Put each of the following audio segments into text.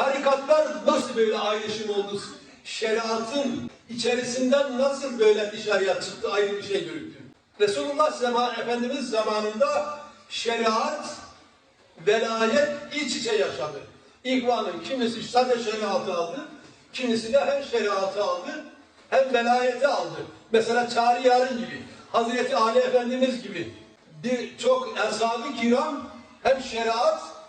Tarikatlar nasıl böyle ayrışım oldu? Şeriatın içerisinden nasıl böyle dışarıya çıktı ayrı bir şey görüldü. Resulullah zaman, Efendimiz zamanında şeriat, velayet iç içe yaşadı. İhvanın kimisi sadece şeriatı aldı, kimisi de hem şeriatı aldı hem velayeti aldı. Mesela Çağrı Yarın gibi, Hazreti Ali Efendimiz gibi birçok eshab-ı kiram hem şeriat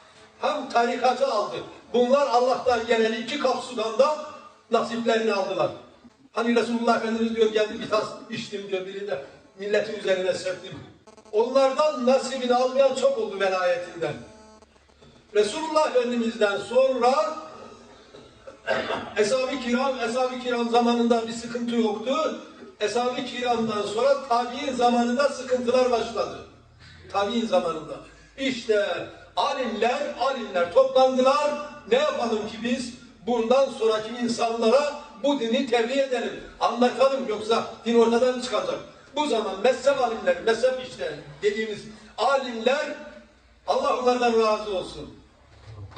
hem tarikatı aldı. Bunlar Allah'tan gelen iki kap sudan da nasiplerini aldılar. Hani Resulullah Efendimiz diyor geldi bir tas içtim diyor biri de milletin üzerine serptim. Onlardan nasibini almayan çok oldu velayetinden. Resulullah Efendimiz'den sonra Eshab-ı Kiram, Eshab-ı Kiram zamanında bir sıkıntı yoktu. Eshab-ı Kiram'dan sonra tabi'in zamanında sıkıntılar başladı. Tabi'in zamanında. İşte alimler, alimler toplandılar. Ne yapalım ki biz bundan sonraki insanlara bu dini tebliğ edelim, anlatalım yoksa din ortadan çıkacak. Bu zaman mezhep alimleri, mezhep işte dediğimiz alimler Allah onlardan razı olsun.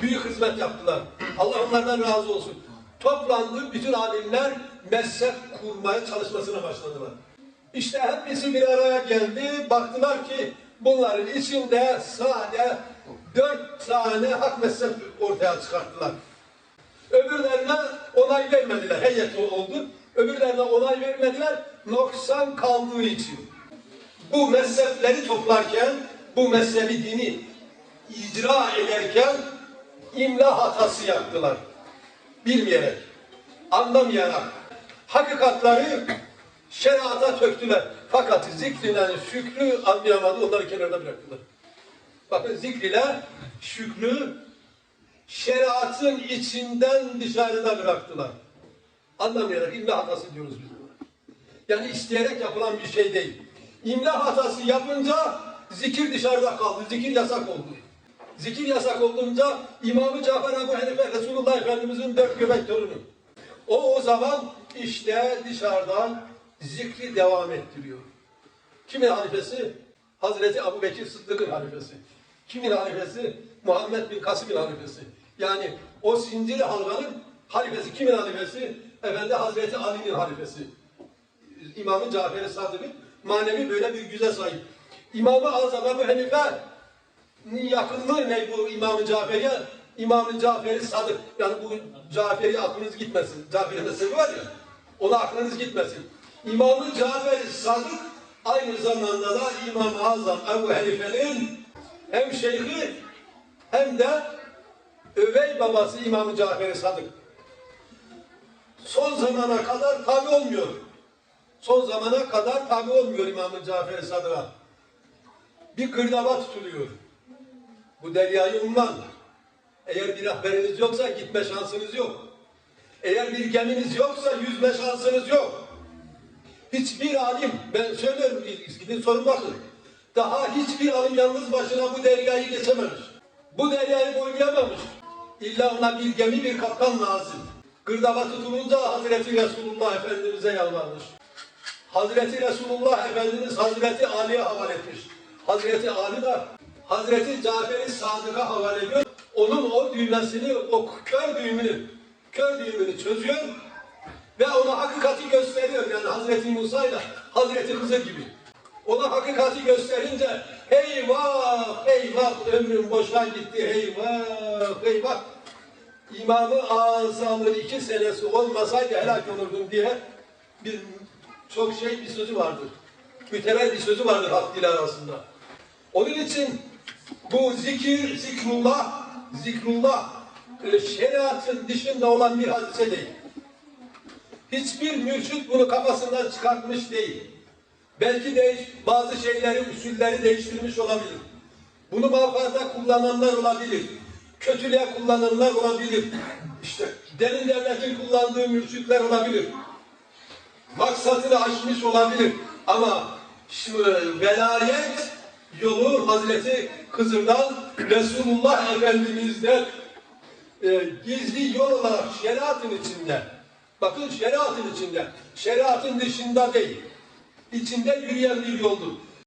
Büyük hizmet yaptılar. Allah onlardan razı olsun. Toplandı bütün alimler mezhep kurmaya çalışmasına başladılar. İşte hepsi bir araya geldi. Baktılar ki bunların içinde sade dört tane hak mezhep ortaya çıkarttılar. Öbürlerine onay vermediler. Heyet oldu. Öbürlerine onay vermediler. Noksan kaldığı için. Bu mezhepleri toplarken, bu mezhebi dini icra ederken imla hatası yaptılar. Bilmeyerek, anlamayarak. Hakikatları şeriata töktüler. Fakat zikrilen şükrü anlayamadı, onları kenarda bıraktılar. Bakın zikriyle şükrü şeriatın içinden dışarıda bıraktılar. Anlamayarak imla hatası diyoruz biz. Yani isteyerek yapılan bir şey değil. İmla hatası yapınca zikir dışarıda kaldı, zikir yasak oldu. Zikir yasak olunca İmam-ı Cafer Ebu Hanife Resulullah Efendimizin dört göbek torunu. O o zaman işte dışarıdan zikri devam ettiriyor. Kimin halifesi? Hazreti Ebu Bekir Sıddık'ın halifesi. Kimin halifesi? Muhammed bin Kasım'ın halifesi. Yani o zinciri halkanın halifesi. Kimin halifesi? Efendi Hazreti Ali'nin halifesi. İmam-ı Cafer-i Sadık'ın manevi böyle bir güze sahip. İmam-ı Azam Ebu Hanife yakınlığı ne bu İmam-ı Cafer'e? İmam-ı Cafer-i Sadık. Yani bu Cafer'i aklınız gitmesin. Cafer'in meselevi var ya. Ona aklınız gitmesin. İmam-ı Cafer-i Sadık aynı zamanda da İmam-ı Azam Ebu Hanife'nin hem şeyhi hem de övey babası İmam-ı Cafer-i Sadık. Son zamana kadar tabi olmuyor. Son zamana kadar tabi olmuyor İmam-ı Cafer-i Sadık'a. Bir gırdaba tutuluyor. Bu deryayı umman. Eğer bir rehberiniz yoksa gitme şansınız yok. Eğer bir geminiz yoksa yüzme şansınız yok. Hiçbir alim, ben söylüyorum gidin sorun bakın. Daha hiçbir alim yalnız başına bu deryayı geçememiş. Bu deryayı boylayamamış. İlla ona bir gemi, bir kaptan lazım. Gırdaba tutulunca Hazreti Resulullah Efendimiz'e yalvarmış. Hazreti Resulullah Efendimiz Hazreti Ali'ye havale etmiş. Hazreti Ali de Hazreti Cafer-i Sadık'a havale ediyor. Onun o düğmesini, o kör düğümünü, kör düğümünü çözüyor ve ona hakikati gösteriyor. Yani Hazreti Musa ile Hazreti Hızır gibi. Ona hakikati gösterince eyvah, eyvah ömrüm boşa gitti, eyvah, eyvah. İmam-ı Azam'ın iki senesi olmasaydı helak olurdum diye bir çok şey bir sözü vardır. Mütevel bir sözü vardır halk dili arasında. Onun için bu zikir, zikrullah, zikrullah e, şeriatın dışında olan bir hadise değil. Hiçbir mürşit bunu kafasından çıkartmış değil. Belki de bazı şeyleri, usulleri değiştirmiş olabilir. Bunu mafazda kullananlar olabilir. Kötülüğe kullananlar olabilir. İşte derin devletin kullandığı mürşitler olabilir. Maksatını aşmış olabilir. Ama şu velayet yolu Hazreti Hızır'dan Resulullah Efendimiz'den e, gizli yol olarak şeriatın içinde. Bakın şeriatın içinde. Şeriatın dışında değil. İçinde yürüyen bir yoldur.